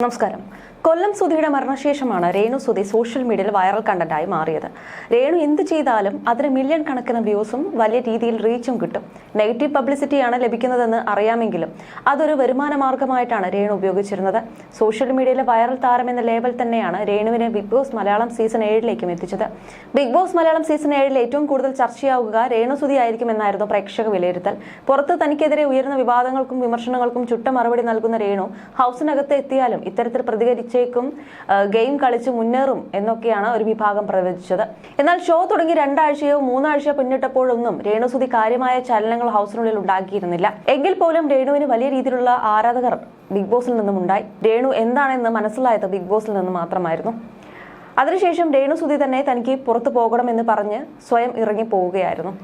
നമസ്കാരം കൊല്ലം സുധിയുടെ മരണശേഷമാണ് രേണു സുധി സോഷ്യൽ മീഡിയയിൽ വൈറൽ കണ്ടന്റായി മാറിയത്. രേണു എന്ത് ചെയ്താലും അതിന് മില്യൺ കണക്കിന് വ്യൂസും വലിയ രീതിയിൽ റീച്ചും കിട്ടും. നെഗറ്റീവ് പബ്ലിസിറ്റിയാണ് ലഭിക്കുന്നതെന്ന് അറിയാമെങ്കിലും അതൊരു വരുമാന മാർഗമായിട്ടാണ് രേണു ഉപയോഗിച്ചിരുന്നത്. സോഷ്യൽ മീഡിയയിലെ വൈറൽ താരം എന്ന ലേബൽ തന്നെയാണ് രേണുവിനെ ബിഗ് ബോസ് മലയാളം സീസൺ ഏഴിലേക്കും എത്തിച്ചത്. ബിഗ് ബോസ് മലയാളം സീസൺ ഏഴിൽ ഏറ്റവും കൂടുതൽ ചർച്ചയാവുക രേണു സുധി ആയിരിക്കുമെന്നായിരുന്നു പ്രേക്ഷക വിലയിരുത്തൽ. പുറത്ത് തനിക്കെതിരെ ഉയർന്ന വിവാദങ്ങൾക്കും വിമർശനങ്ങൾക്കും ചുട്ട മറുപടി നൽകുന്ന രേണു ഹൗസിനകത്ത് എത്തിയാലും ഇത്തരത്തിൽ പ്രതികരിച്ചേക്കും ആ, ഗെയിം കളിച്ച് മുന്നേറും എന്നൊക്കെയാണ് ഒരു വിഭാഗം പ്രവചിച്ചത്. എന്നാൽ ഷോ തുടങ്ങി രണ്ടാഴ്ചയോ മൂന്നാഴ്ചയോ പിന്നിട്ടപ്പോഴൊന്നും രേണുസുതി കാര്യമായ ചലനങ്ങൾ ഹൗസിനുള്ളിൽ ഉണ്ടാക്കിയിരുന്നില്ല. എങ്കിൽ പോലും രേണുവിന് വലിയ രീതിയിലുള്ള ആരാധകർ ബിഗ് ബോസിൽ നിന്നും ഉണ്ടായി. രേണു എന്താണെന്ന് മനസ്സിലായത് ബിഗ് ബോസിൽ നിന്ന് മാത്രമായിരുന്നു. അതിനുശേഷം രേണുസുതി തന്നെ തനിക്ക് പുറത്തു പോകണമെന്ന് പറഞ്ഞ് സ്വയം ഇറങ്ങി പോവുകയായിരുന്നു.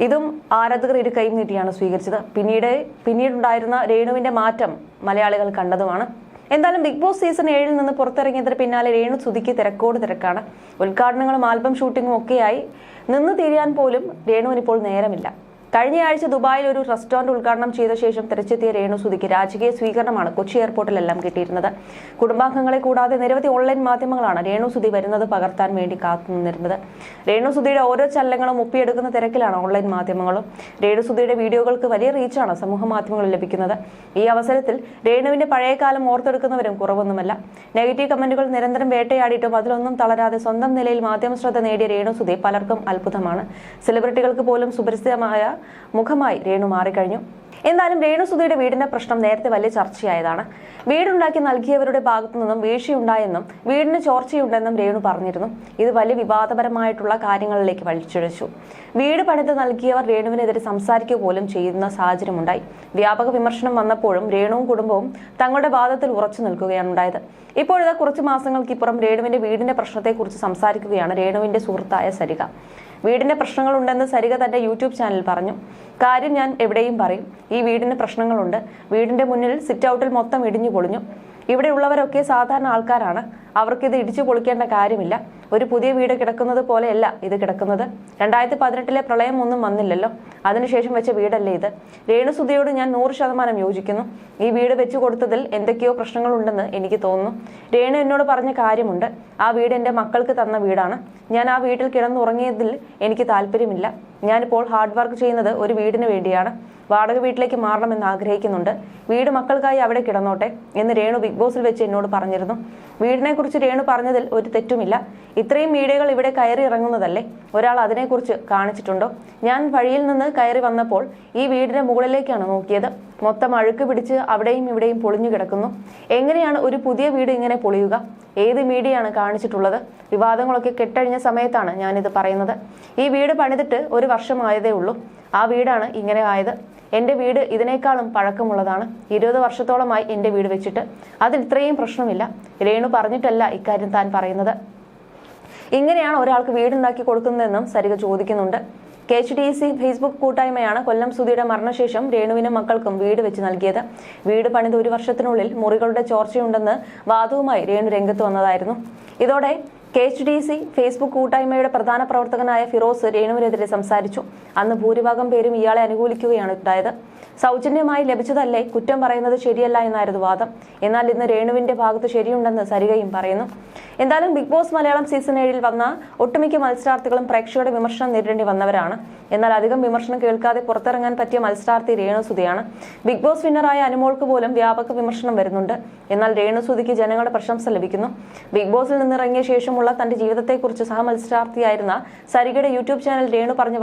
ഇതും ആരാധകർ ഇരു കൈ നീട്ടിയാണ് സ്വീകരിച്ചത്. പിന്നീട് പിന്നീടുണ്ടായിരുന്ന രേണുവിന്റെ മാറ്റം മലയാളികൾ കണ്ടതുമാണ്. എന്തായാലും ബിഗ് ബോസ് സീസൺ ഏഴിൽ നിന്ന് പുറത്തിറങ്ങിയതിന് പിന്നാലെ രേണു സുധിക്ക് തിരക്കോട് തിരക്കാണ്. ഉദ്ഘാടനങ്ങളും ആൽബം ഷൂട്ടിങ്ങും ഒക്കെയായി. നിന്ന് തീരാൻ പോലും രേണുവിന് ഇപ്പോൾ നേരമില്ല. കഴിഞ്ഞയാഴ്ച ദുബായിൽ ഒരു റെസ്റ്റോറന്റ് ഉദ്ഘാടനം ചെയ്ത ശേഷം തിരിച്ചെത്തിയ രേണു സുധിക്ക് രാജകീയ സ്വീകരണമാണ് കൊച്ചി എയർപോർട്ടിലെല്ലാം കിട്ടിയിരുന്നത്. കുടുംബാംഗങ്ങളെ കൂടാതെ നിരവധി ഓൺലൈൻ മാധ്യമങ്ങളാണ് രേണു സുധി വരുന്നത് പകർത്താൻ വേണ്ടി കാത്തുനിന്നിരുന്നത്. രേണു സുധിയുടെ ഓരോ ചലനങ്ങളും ഒപ്പിയെടുക്കുന്ന തിരക്കിലാണ് ഓൺലൈൻ മാധ്യമങ്ങളും. രേണു സുധിയുടെ വീഡിയോകൾക്ക് വലിയ റീച്ചാണ് സമൂഹ മാധ്യമങ്ങളിൽ ലഭിക്കുന്നത്. ഈ അവസരത്തിൽ രേണുവിന്റെ പഴയകാലം ഓർത്തെടുക്കുന്നവരും കുറവൊന്നുമല്ല. നെഗറ്റീവ് കമന്റുകൾ നിരന്തരം വേട്ടയാടിയിട്ടും അതിലൊന്നും തളരാതെ സ്വന്തം നിലയിൽ മാധ്യമ ശ്രദ്ധ നേടിയ രേണു സുധി പലർക്കും അത്ഭുതമാണ്. സെലിബ്രിറ്റികൾക്ക് പോലും സുപരിചിതമായ മുഖമായി രേണു മാറിക്കഴിഞ്ഞു. എന്നാലും രേണു സുധയുടെ വീടിന്റെ പ്രശ്നം നേരത്തെ വലിയ ചർച്ചയായതാണ്. വീടുണ്ടാക്കി നൽകിയവരുടെ ഭാഗത്തു നിന്നും വീഴ്ചയുണ്ടായെന്നും വീടിന് ചോർച്ചയുണ്ടെന്നും രേണു പറഞ്ഞിരുന്നു. ഇത് വലിയ വിവാദപരമായിട്ടുള്ള കാര്യങ്ങളിലേക്ക് വലിച്ചിഴച്ചു. വീട് പണിത് നൽകിയവർ രേണുവിനെതിരെ സംസാരിക്കുക പോലും ചെയ്യുന്ന സാഹചര്യമുണ്ടായി. വ്യാപക വിമർശനം വന്നപ്പോഴും രേണുവും കുടുംബവും തങ്ങളുടെ വാദത്തിൽ ഉറച്ചു നിൽക്കുകയാണ് ഉണ്ടായത്. ഇപ്പോഴത്തെ കുറച്ച് മാസങ്ങൾക്കിപ്പുറം രേണുവിന്റെ വീടിന്റെ പ്രശ്നത്തെക്കുറിച്ച് സംസാരിക്കുകയാണ് രേണുവിന്റെ സുഹൃത്തായ സരിക. വീടിന്റെ പ്രശ്നങ്ങളുണ്ടെന്ന് സരിക തന്റെ യൂട്യൂബ് ചാനൽ പറഞ്ഞു. കാര്യം ഞാൻ എവിടെയും പറയും. ഈ വീടിന് പ്രശ്നങ്ങളുണ്ട്. വീടിന്റെ മുന്നിൽ സിറ്റ് ഔട്ടിൽ മൊത്തം ഇടിഞ്ഞു പൊളിഞ്ഞു. ഇവിടെയുള്ളവരൊക്കെ സാധാരണ ആൾക്കാരാണ്. അവർക്ക് ഇത് ഇടിച്ചു പൊളിക്കേണ്ട കാര്യമില്ല. ഒരു പുതിയ വീട് കിടക്കുന്നത് പോലെയല്ല ഇത് കിടക്കുന്നത്. രണ്ടായിരത്തി പതിനെട്ടിലെ പ്രളയം ഒന്നും വന്നില്ലല്ലോ. അതിനുശേഷം വെച്ച വീടല്ലേ ഇത്? രേണുസുതിയോട് ഞാൻ നൂറ് ശതമാനം യോജിക്കുന്നു. ഈ വീട് വെച്ചു കൊടുത്തതിൽ എന്തൊക്കെയോ പ്രശ്നങ്ങളുണ്ടെന്ന് എനിക്ക് തോന്നുന്നു. രേണു എന്നോട് പറഞ്ഞ കാര്യമുണ്ട്. ആ വീട് എന്റെ മക്കൾക്ക് തന്ന വീടാണ്. ഞാൻ ആ വീട്ടിൽ കിടന്നുറങ്ങിയതിൽ എനിക്ക് താല്പര്യമില്ല. ഞാനിപ്പോൾ ഹാർഡ് വർക്ക് ചെയ്യുന്നത് ഒരു വീടിന് വേണ്ടിയാണ്. വാടക വീട്ടിലേക്ക് മാറണമെന്ന് ആഗ്രഹിക്കുന്നുണ്ട്. വീട് മക്കൾക്കായി അവിടെ കിടന്നോട്ടെ എന്ന് രേണു ബിഗ് ബോസിൽ വെച്ച് എന്നോട് പറഞ്ഞിരുന്നു. വീടിനെക്കുറിച്ച് രേണു പറഞ്ഞതിൽ ഒരു തെറ്റുമില്ല. ഇത്രയും വീടുകൾ ഇവിടെ കയറി ഇറങ്ങുന്നതല്ലേ? ഒരാൾ അതിനെക്കുറിച്ച് കാണിച്ചിട്ടുണ്ടോ? ഞാൻ വഴിയിൽ നിന്ന് കയറി വന്നപ്പോൾ ഈ വീടിന്റെ മുകളിലേക്കാണ് നോക്കിയത്. മൊത്തം അഴുക്ക് പിടിച്ച് അവിടെയും ഇവിടെയും പൊളിഞ്ഞു കിടക്കുന്നു. എങ്ങനെയാണ് ഒരു പുതിയ വീട് ഇങ്ങനെ പൊളിയുക? ഏത് മീഡിയയാണ് കാണിച്ചിട്ടുള്ളത്? വിവാദങ്ങളൊക്കെ കെട്ടഴിഞ്ഞ സമയത്താണ് ഞാനിത് പറയുന്നത്. ഈ വീട് പണിതിട്ട് ഒരു വർഷമായതേ ഉള്ളൂ. ആ വീടാണ് ഇങ്ങനെ ആയത്. എന്റെ വീട് ഇതിനേക്കാളും പഴക്കമുള്ളതാണ്. ഇരുപത് വർഷത്തോളമായി എന്റെ വീട് വെച്ചിട്ട് അതിൽ ഇത്രയും പ്രശ്നമില്ല. രേണു പറഞ്ഞിട്ടല്ല ഇക്കാര്യം താൻ പറയുന്നത്. ഇങ്ങനെയാണ് ഒരാൾക്ക് വീടുണ്ടാക്കി കൊടുക്കുന്നതെന്നും സരിക ചോദിക്കുന്നുണ്ട്. K H D C Facebook കൂട്ടായ്മയാണ് കൊല്ലം സുധിയുടെ മരണശേഷം രേണുവിനും മക്കൾക്കും വീട് വെച്ച് നൽകിയത്. വീട് പണിത് ഒരു വർഷത്തിനുള്ളിൽ മുറികളുടെ ചോർച്ചയുണ്ടെന്ന് വാദവുമായി രേണു രംഗത്ത് വന്നതായിരുന്നു. ഇതോടെ K H D C Facebook കൂട്ടായ്മയുടെ പ്രധാന പ്രവർത്തകനായ ഫിറോസ് രേണുവിനെതിരെ സംസാരിച്ചു. അന്ന് ഭൂരിഭാഗം പേരും ഇയാളെ അനുകൂലിക്കുകയാണ് ഉണ്ടായത്. സൗജന്യമായി ലഭിച്ചതല്ലേ കുറ്റം പറയുന്നത് ശരിയല്ല എന്നായിരുന്നു വാദം. എന്നാൽ ഇന്ന് രേണുവിന്റെ ഭാഗത്ത് ശരിയുണ്ടെന്ന് സരികയും പറയുന്നു. എന്തായാലും ബിഗ് ബോസ് മലയാളം സീസൺ ഏഴിൽ വന്ന ഒട്ടുമിക്ക മത്സരാർത്ഥികളും പ്രേക്ഷകരുടെ വിമർശനം നേരിടേണ്ടി വന്നവരാണ്. എന്നാൽ അധികം വിമർശനം കേൾക്കാതെ പുറത്തിറങ്ങാൻ പറ്റിയ മത്സരാർത്ഥി രേണുസുതിയാണ് ബിഗ് ബോസ് വിന്നറായ അനുമോൾക്ക് പോലും വ്യാപക വിമർശനം വരുന്നുണ്ട്. എന്നാൽ രേണുസുതിക്ക് ജനങ്ങളുടെ പ്രശംസ ലഭിക്കുന്നു. ബിഗ് ബോസിൽ നിന്നിറങ്ങിയ ശേഷമുള്ള തന്റെ ജീവിതത്തെക്കുറിച്ച് സഹമത്സരാർത്ഥിയായിരുന്ന സരികയുടെ യൂട്യൂബ് ചാനൽ രേണു പറഞ്ഞ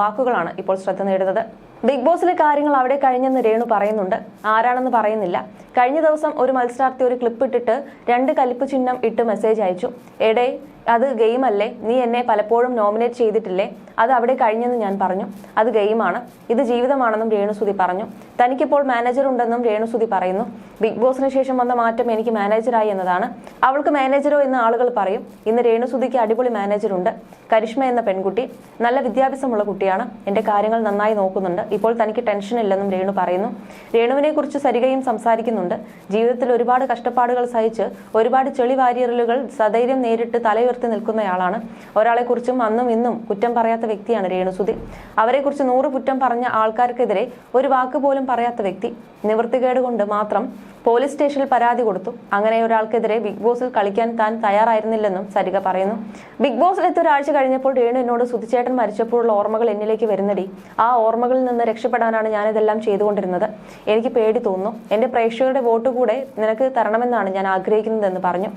വാക്കുകളാണ് ഇപ്പോൾ ശ്രദ്ധ നേടുന്നത്. ബിഗ് ബോസിലെ കാര്യങ്ങൾ അവിടെ കഴിഞ്ഞെന്ന് രേണു പറയുന്നുണ്ട്. ആരാണെന്ന് പറയുന്നില്ല. കഴിഞ്ഞ ദിവസം ഒരു മത്സരാർത്ഥി ഒരു ക്ലിപ്പ് ഇട്ടിട്ട് രണ്ട് കലിപ്പ് ചിഹ്നം ഇട്ട് മെസ്സേജ് അയച്ചു. എടേ അത് ഗെയിം അല്ലേ? നീ എന്നെ പലപ്പോഴും നോമിനേറ്റ് ചെയ്തിട്ടില്ലേ? അത് അവിടെ കഴിഞ്ഞെന്ന് ഞാൻ പറഞ്ഞു. അത് ഗെയിമാണ്. ഇത് ജീവിതമാണെന്നും രേണുസുതി പറഞ്ഞു. തനിക്കിപ്പോൾ മാനേജർ ഉണ്ടെന്നും രേണുസുതി പറയുന്നു. ബിഗ് ബോസിന് ശേഷം വന്ന മാറ്റം എനിക്ക് മാനേജറായി എന്നതാണ്. അവൾക്ക് മാനേജറോ എന്ന് ആളുകൾ പറയും. ഇന്ന് രേണുസുതിക്ക് അടിപൊളി മാനേജറുണ്ട് കരിഷ്മ എന്ന പെൺകുട്ടി. നല്ല വിദ്യാഭ്യാസമുള്ള കുട്ടിയാണ്. എന്റെ കാര്യങ്ങൾ നന്നായി നോക്കുന്നുണ്ട്. ഇപ്പോൾ തനിക്ക് ടെൻഷൻ ഇല്ലെന്നും രേണു പറയുന്നു. രേണുവിനെ കുറിച്ച് സരികയും സംസാരിക്കുന്നുണ്ട്. ജീവിതത്തിൽ ഒരുപാട് കഷ്ടപ്പാടുകൾ സഹിച്ച് ഒരുപാട് ചെളി വാരിയറലുകൾ സധൈര്യം നേരിട്ട് തലയുയർത്തി നിൽക്കുന്നയാളാണ്. ഒരാളെക്കുറിച്ചും അന്നും ഇന്നും കുറ്റം പറയാത്ത വ്യക്തിയാണ് രേണുസുതി അവരെക്കുറിച്ച് നൂറ് കുറ്റം പറഞ്ഞ ആൾക്കാർക്കെതിരെ ഒരു വാക്ക് പോലും പറയാത്ത വ്യക്തി. നിവൃത്തികേട് കൊണ്ട് മാത്രം പോലീസ് സ്റ്റേഷനിൽ പരാതി കൊടുത്തു. അങ്ങനെ ഒരാൾക്കെതിരെ ബിഗ് ബോസിൽ കളിക്കാൻ താൻ തയ്യാറായിരുന്നില്ലെന്നും സരിക പറയുന്നു. ബിഗ് ബോസിൽ എത്തി ഒരാഴ്ച കഴിഞ്ഞപ്പോൾ രേണു എന്നോട് സുധിച്ചേട്ടൻ മരിച്ചപ്പോഴുള്ള ഓർമ്മകൾ എന്നിലേക്ക് വരുന്നടി. ആ ഓർമ്മകളിൽ നിന്ന് രക്ഷപ്പെടാനാണ് ഞാൻ ഇതെല്ലാം ചെയ്തുകൊണ്ടിരുന്നത്. എനിക്ക് പേടി തോന്നുന്നു. എന്റെ പ്രേക്ഷകരുടെ വോട്ട് കൂടെ നിനക്ക് തരണമെന്നാണ് ഞാൻ ആഗ്രഹിക്കുന്നതെന്ന് പറഞ്ഞു.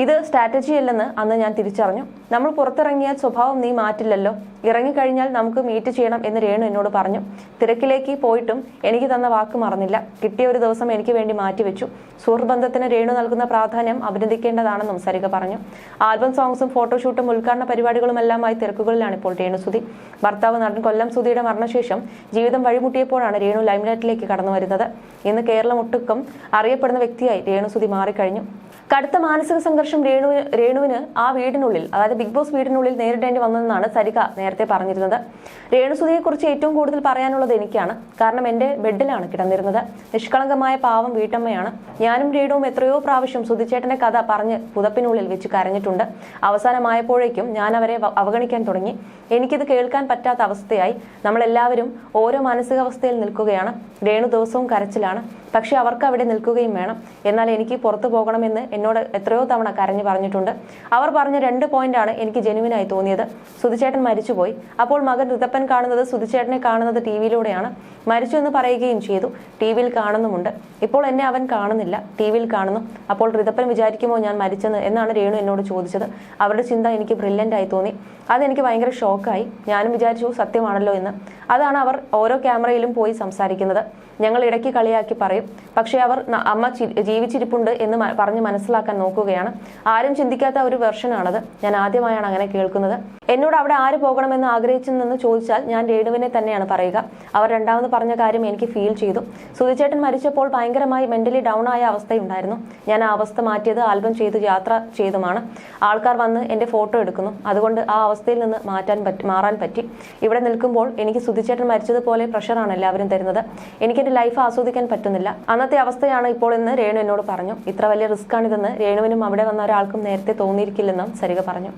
ഇത് സ്ട്രാറ്റജി അല്ലെന്ന് അന്ന് ഞാൻ തിരിച്ചറിഞ്ഞു. നമ്മൾ പുറത്തിറങ്ങിയാൽ സ്വഭാവം നീ മാറ്റില്ലല്ലോ. ഇറങ്ങിക്കഴിഞ്ഞാൽ നമുക്ക് മീറ്റ് ചെയ്യണം എന്ന് രേണു എന്നോട് പറഞ്ഞു. തിരക്കിലേക്ക് പോയിട്ടും എനിക്ക് തന്ന വാക്ക് മറന്നില്ല. കിട്ടിയ ഒരു ദിവസം എനിക്ക് വേണ്ടി മാറ്റിവെച്ചു സുഹൃബന്ധത്തിന് രേണു നൽകുന്ന പ്രാധാന്യം അഭിനന്ദിക്കേണ്ടതാണെന്നും സരിക പറഞ്ഞു. ആൽബം സോങ്സും ഫോട്ടോഷൂട്ടും ഉദ്ഘാടന പരിപാടികളുമെല്ലാമായി തിരക്കുകളിലാണ് ഇപ്പോൾ രേണു സുധി. ഭർത്താവ് നടൻ കൊല്ലം സുധിയുടെ മരണശേഷം ജീവിതം വഴിമുട്ടിയപ്പോഴാണ് രേണു ലൈംലൈറ്റിലേക്ക് കടന്നു വരുന്നത് ഇന്ന് കേരളം ഒട്ടുക്കം അറിയപ്പെടുന്ന വ്യക്തിയായി രേണു സുധി മാറിക്കഴിഞ്ഞു. കടുത്ത മാനസിക സംഘർഷം രേണു രേണുവിന് ആ വീടിനുള്ളിൽ അതായത് ബിഗ് ബോസ് വീടിനുള്ളിൽ നേരിടേണ്ടി വന്നതെന്നാണ് സരിക നേരത്തെ പറഞ്ഞിരുന്നത്. രേണുസുതിയെക്കുറിച്ച് ഏറ്റവും കൂടുതൽ പറയാനുള്ളത് എനിക്കാണ്. കാരണം എന്റെ ബെഡിലാണ് കിടന്നിരുന്നത്. നിഷ്കളങ്കമായ പാവം വീട്ടമ്മയാണ്. ഞാനും രേണുവും എത്രയോ പ്രാവശ്യം സുധിച്ചേട്ടന്റെ കഥ പറഞ്ഞ് പുതപ്പിനുള്ളിൽ വെച്ച് കരഞ്ഞിട്ടുണ്ട്. അവസാനമായപ്പോഴേക്കും ഞാൻ അവരെ അവഗണിക്കാൻ തുടങ്ങി. എനിക്കിത് കേൾക്കാൻ പറ്റാത്ത അവസ്ഥയായി. നമ്മളെല്ലാവരും ഓരോ മാനസികാവസ്ഥയിൽ നിൽക്കുകയാണ്. രേണു ദിവസവും കരച്ചിലാണ്. പക്ഷേ അവർക്ക് അവിടെ നിൽക്കുകയും വേണം. എന്നാൽ എനിക്ക് പുറത്തു പോകണമെന്ന് എന്നോട് എത്രയോ തവണ കരഞ്ഞു പറഞ്ഞിട്ടുണ്ട്. അവർ പറഞ്ഞ രണ്ട് പോയിന്റാണ് എനിക്ക് ജെനുവിനായി തോന്നിയത്. സുധിച്ചേട്ടൻ മരിച്ചുപോയി. അപ്പോൾ മകൻ ഋതപ്പൻ കാണുന്നത് സുധിച്ചേട്ടനെ കാണുന്നത് ടി വിയിലൂടെയാണ്. മരിച്ചു എന്ന് പറയുകയും ചെയ്തു. ടി വിയിൽ കാണുന്നുമുണ്ട്. ഇപ്പോൾ എന്നെ അവൻ കാണുന്നില്ല. ടി വിയിൽ കാണുന്നു. അപ്പോൾ ഋതപ്പൻ വിചാരിക്കുമോ ഞാൻ മരിച്ചെന്ന് എന്നാണ് രേണു എന്നോട് ചോദിച്ചത്. അവരുടെ ചിന്ത എനിക്ക് ബ്രില്യന്റ് ആയി തോന്നി. അതെനിക്ക് ഭയങ്കര ഷോക്കായി ഞാനും വിചാരിച്ചു സത്യമാണല്ലോ എന്ന്. അതാണ് അവർ ഓരോ ക്യാമറയിലും പോയി സംസാരിക്കുന്നത്. ഞങ്ങൾ ഇടയ്ക്ക് കളിയാക്കി പറയും. പക്ഷേ അവർ അമ്മ ജീവിച്ചിരിപ്പുണ്ട് എന്ന് പറഞ്ഞ് മനസ്സിലാക്കാൻ നോക്കുകയാണ്. ആരും ചിന്തിക്കാത്ത ഒരു വെർഷനാണത്. ഞാൻ ആദ്യമായാണ് അങ്ങനെ കേൾക്കുന്നത്. എന്നോട് അവിടെ ആര് പോകണമെന്ന് ആഗ്രഹിച്ചെന്ന് ചോദിച്ചാൽ ഞാൻ രേണുവിനെ തന്നെയാണ് പറയുക. അവർ രണ്ടാമത് പറഞ്ഞ കാര്യം എനിക്ക് ഫീൽ ചെയ്തു. സുധിച്ചേട്ടൻ മരിച്ചപ്പോൾ ഭയങ്കരമായി മെന്റലി ഡൗൺ ആയ അവസ്ഥയുണ്ടായിരുന്നു. ഞാൻ ആ അവസ്ഥ മാറ്റിയത് ആൽബം ചെയ്ത് യാത്ര ചെയ്തുമാണ്. ആൾക്കാർ വന്ന് എന്റെ ഫോട്ടോ എടുക്കുന്നു. അതുകൊണ്ട് ആ അവസ്ഥയിൽ നിന്ന് മാറ്റാൻ പറ്റി മാറാൻ പറ്റി. ഇവിടെ നിൽക്കുമ്പോൾ എനിക്ക് സുധിച്ചേട്ടൻ മരിച്ചതുപോലെ പ്രഷറാണ് എല്ലാവരും തരുന്നത്. എനിക്ക് എന്റെ ലൈഫ് ആസ്വദിക്കാൻ പറ്റുന്നില്ല. അന്നത്തെ അവസ്ഥയാണ് ഇപ്പോൾ എന്ന് രേണു എന്നോട് പറഞ്ഞു. ഇത്ര വലിയ റിസ്ക് ആണിതെന്ന് രേണുവിനും അവിടെ വന്ന ഒരാൾക്കും നേരത്തെ തോന്നിയിരിക്കില്ലെന്നും സരിക പറഞ്ഞു.